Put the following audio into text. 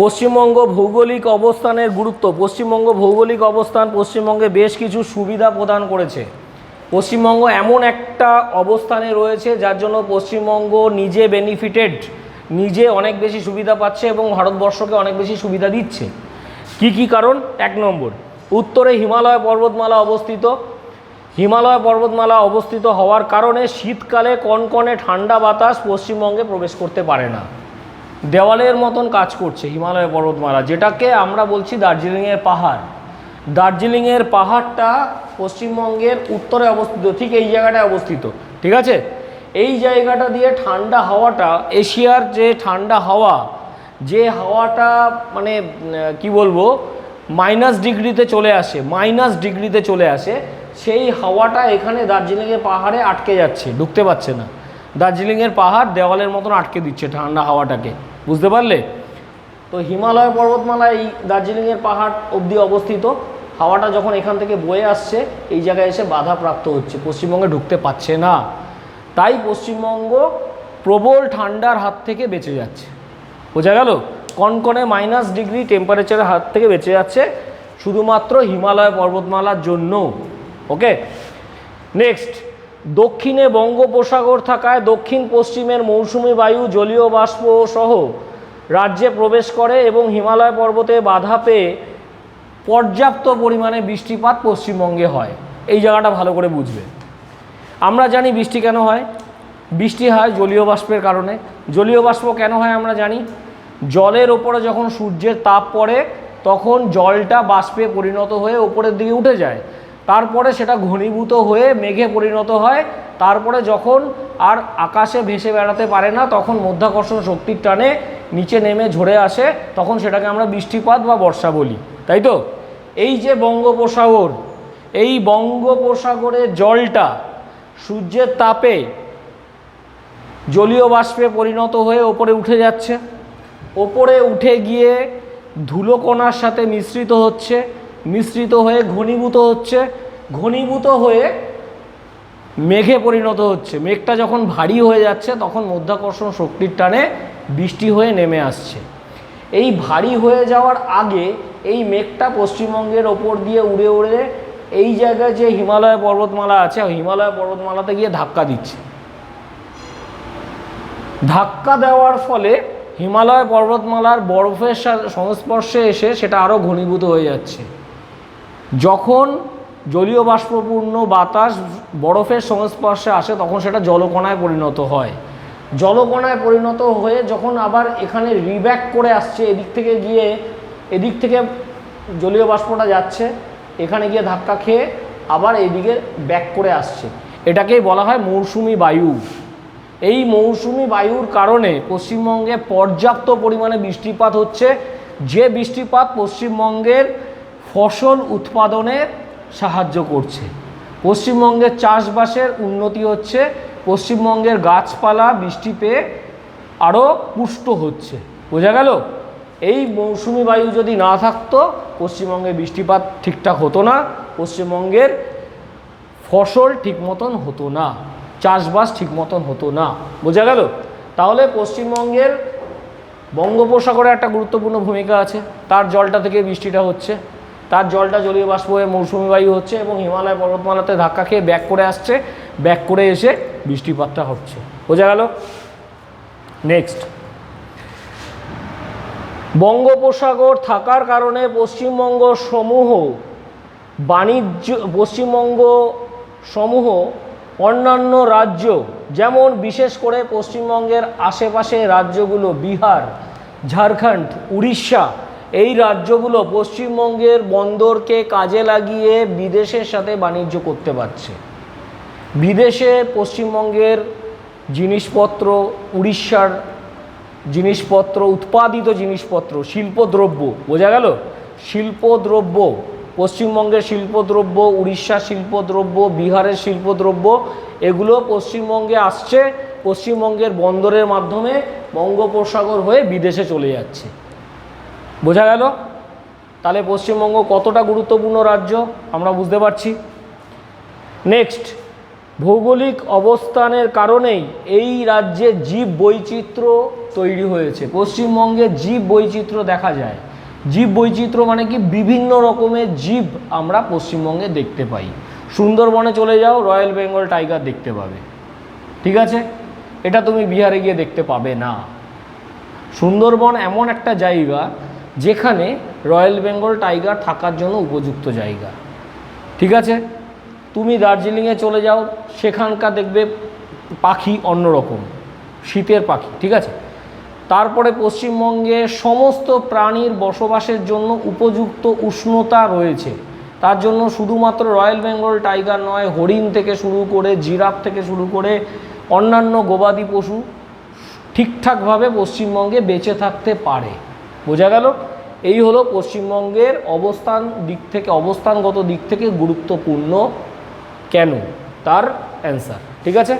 পশ্চিমবঙ্গ ভৌগোলিক অবস্থানের গুরুত্ব। পশ্চিমবঙ্গ ভৌগোলিক অবস্থান পশ্চিমবঙ্গে বেশ কিছু সুবিধা প্রদান করেছে। পশ্চিমবঙ্গ এমন একটা অবস্থানে রয়েছে, যার জন্য পশ্চিমবঙ্গ নিজে বেনিফিটেড নিজে অনেক বেশি সুবিধা পাচ্ছে এবং ভারতবর্ষকে অনেক বেশি সুবিধা দিচ্ছে। কি কি কারণ? এক নম্বর, উত্তরে হিমালয় পর্বতমালা অবস্থিত। হিমালয় পর্বতমালা অবস্থিত হওয়ার কারণে শীতকালে কনকনে ঠান্ডা বাতাস পশ্চিমবঙ্গে প্রবেশ করতে পারে না। দেওয়ালের মতন কাজ করছে হিমালয় পর্বতমালা, যেটাকে আমরা বলছি দার্জিলিংয়ের পাহাড়। দার্জিলিংয়ের পাহাড়টা পশ্চিমবঙ্গের উত্তরে অবস্থিত, ঠিক এই জায়গাটায় অবস্থিত, ঠিক আছে? এই জায়গাটা দিয়ে ঠান্ডা হাওয়াটা, এশিয়ার যে ঠান্ডা হাওয়া, যে হাওয়াটা মানে কি বলব, মাইনাস ডিগ্রিতে চলে আসে, মাইনাস ডিগ্রিতে চলে আসে, সেই হাওয়াটা এখানে দার্জিলিংয়ের পাহাড়ে আটকে যাচ্ছে, ঢুকতে পারছে না। দার্জিলিংয়ের পাহাড় দেওয়ালের মতন আটকে দিচ্ছে ঠান্ডা হাওয়াটাকে। বুঝতে পারলে? তো হিমালয় পর্বতমালা এই দার্জিলিংয়ের পাহাড় অবধি অবস্থিত। হাওয়াটা যখন এখান থেকে বয়ে আসছে, এই জায়গায় এসে বাধাপ্রাপ্ত হচ্ছে। পশ্চিমবঙ্গে ঢুকতে পারছে না। তাই পশ্চিমবঙ্গ প্রবল ঠান্ডার হাত থেকে বেঁচে যাচ্ছে। বোঝা গেল? কনকনে মাইনাস ডিগ্রি টেম্পারেচারের হাত থেকে বেঁচে যাচ্ছে শুধুমাত্র হিমালয় পর্বতমালার জন্য ওকে নেক্সট দক্ষিণে বঙ্গোপসাগর থাকায় দক্ষিণ পশ্চিমের মৌসুমি বায়ু, জলীয় বাষ্প সহ রাজ্যে প্রবেশ করে এবং হিমালয় পর্বতে বাধা পেয়ে পর্যাপ্ত পরিমাণে বৃষ্টিপাত পশ্চিমবঙ্গে হয়। এই জায়গাটা ভালো করে বুঝবে। আমরা জানি বৃষ্টি কেন হয়। বৃষ্টি হয় জলীয় বাষ্পের কারণে। জলীয় বাষ্প কেন হয় আমরা জানি। জলের ওপরে যখন সূর্যের তাপ পড়ে, তখন জলটা বাষ্পে পরিণত হয়ে ওপরের দিকে উঠে যায়। তারপরে সেটা ঘনীভূত হয়ে মেঘে পরিণত হয়। তারপরে যখন আর আকাশে ভেসে বেড়াতে পারে না, তখন মধ্যাকর্ষণ শক্তির টানে নিচে নেমে ঝরে আসে। তখন সেটাকে আমরা বৃষ্টিপাত বা বর্ষা বলি, তাই তো? এই যে বঙ্গোপসাগর, এই বঙ্গোপসাগরের জলটা সূর্যের তাপে জলীয় বাষ্পে পরিণত হয়ে ওপরে উঠে যাচ্ছে। ওপরে উঠে গিয়ে ধুলোকণার সাথে মিশ্রিত হচ্ছে, মিশ্রিত হয়ে ঘনীভূত হচ্ছে। ঘনীভূত হয়ে মেঘে পরিণত হচ্ছে। মেঘটা যখন ভারী হয়ে যাচ্ছে, তখন মধ্যাকর্ষণ শক্তির টানে বৃষ্টি হয়ে নেমে আসছে। এই ভারী হয়ে যাওয়ার আগে এই মেঘটা পশ্চিমবঙ্গের ওপর দিয়ে উড়ে উড়ে এই জায়গায় যে হিমালয় পর্বতমালা আছে হিমালয় পর্বতমালাতে গিয়ে ধাক্কা দিচ্ছে। ধাক্কা দেওয়ার ফলে হিমালয় পর্বতমালার বরফের সংস্পর্শে এসে সেটা আরও ঘনীভূত হয়ে যাচ্ছে। যখন জলীয় বাষ্পপূর্ণ বাতাস বরফের সংস্পর্শে আসে, তখন সেটা জলকণায় পরিণত হয়। জলকণায় পরিণত হয়ে যখন আবার এখানে রিব্যাক করে আসছে, এদিক থেকে গিয়ে, এদিক থেকে জলীয় বাষ্পটা যাচ্ছে, এখানে গিয়ে ধাক্কা খেয়ে আবার এইদিকে ব্যাক করে আসছে। এটাকেই বলা হয় মৌসুমি বায়ু। এই মৌসুমি বায়ুর কারণে পশ্চিমবঙ্গে পর্যাপ্ত পরিমাণে বৃষ্টিপাত হচ্ছে। যে বৃষ্টিপাত পশ্চিমবঙ্গের ফসল উৎপাদনে সাহায্য করছে। পশ্চিমবঙ্গের চাষবাসের উন্নতি হচ্ছে, পশ্চিমবঙ্গের গাছপালা, বৃষ্টি পেয়ে আরও পুষ্ট হচ্ছে। বোঝা গেল? এই মৌসুমি বায়ু যদি না থাকতো, পশ্চিমবঙ্গে বৃষ্টিপাত ঠিকঠাক হতো না, পশ্চিমবঙ্গের ফসল ঠিক মতন হতো না, চাষবাস ঠিক মতন হতো না। বোঝা গেল? তাহলে পশ্চিমবঙ্গের বঙ্গোপসাগরে একটা গুরুত্বপূর্ণ ভূমিকা আছে। তার জলটা থেকে বৃষ্টিটা হচ্ছে। তার জলটা জলীয় বাষ্প হয়ে মৌসুমি বায়ু হচ্ছে এবং হিমালয় পর্বতমালাতে ধাক্কা খেয়ে ব্যাক করে আসছে। ব্যাক করে এসে বৃষ্টিপাতটা হচ্ছে। বোঝা গেল? নেক্সট বঙ্গোপসাগর থাকার কারণে পশ্চিমবঙ্গ সমূহ বাণিজ্য, পশ্চিমবঙ্গ সমূহ অন্যান্য রাজ্য, যেমন বিশেষ করে পশ্চিমবঙ্গের আশেপাশে রাজ্যগুলো বিহার, ঝাড়খণ্ড, উড়িষ্যা এই রাজ্যগুলো পশ্চিমবঙ্গের বন্দরকে কাজে লাগিয়ে বিদেশের সাথে বাণিজ্য করতে পারছে। বিদেশে পশ্চিমবঙ্গের জিনিসপত্র, উড়িষ্যার জিনিসপত্র, উৎপাদিত জিনিসপত্র, শিল্পদ্রব্য, বোঝা গেল? শিল্পদ্রব্য, পশ্চিমবঙ্গের শিল্পদ্রব্য, উড়িষ্যার শিল্পদ্রব্য, বিহারের শিল্পদ্রব্য, এগুলো পশ্চিমবঙ্গে আসছে। পশ্চিমবঙ্গের বন্দরের মাধ্যমে বঙ্গোপসাগর হয়ে বিদেশে চলে যাচ্ছে। বোঝা গেল? তাহলে পশ্চিমবঙ্গ কতটা গুরুত্বপূর্ণ রাজ্য আমরা বুঝতে পারছি। নেক্সট ভৌগোলিক অবস্থানের কারণেই এই রাজ্যে জীব বৈচিত্র্য তৈরি হয়েছে। পশ্চিমবঙ্গে জীব বৈচিত্র্য দেখা যায়। জীব বৈচিত্র্য মানে কি? বিভিন্ন রকমের জীব আমরা পশ্চিমবঙ্গে দেখতে পাই। সুন্দরবনে চলে যাও, রয়্যাল বেঙ্গল টাইগার দেখতে পাবে। ঠিক আছে? এটা তুমি বিহারে গিয়ে দেখতে পাবে না। সুন্দরবন এমন একটা জায়গা যেখানে রয়্যাল বেঙ্গল টাইগার থাকার জন্য উপযুক্ত জায়গা। ঠিক আছে? তুমি দার্জিলিংয়ে চলে যাও, সেখানকার দেখবে পাখি অন্যরকম, শীতের পাখি, ঠিক আছে? তারপরে পশ্চিমবঙ্গে সমস্ত প্রাণীর বসবাসের জন্য উপযুক্ত উষ্ণতা রয়েছে। তার জন্য শুধুমাত্র রয়্যাল বেঙ্গল টাইগার নয়, হরিণ থেকে শুরু করে জিরাফ থেকে শুরু করে অন্যান্য গবাদি পশু ঠিকঠাকভাবে পশ্চিমবঙ্গে বেঁচে থাকতে পারে। বোঝা গেল? এই হলো পশ্চিমবঙ্গের অবস্থান দিক থেকে, অবস্থানগত দিক থেকে গুরুত্বপূর্ণ কেন? তার অ্যান্সার ঠিক আছে?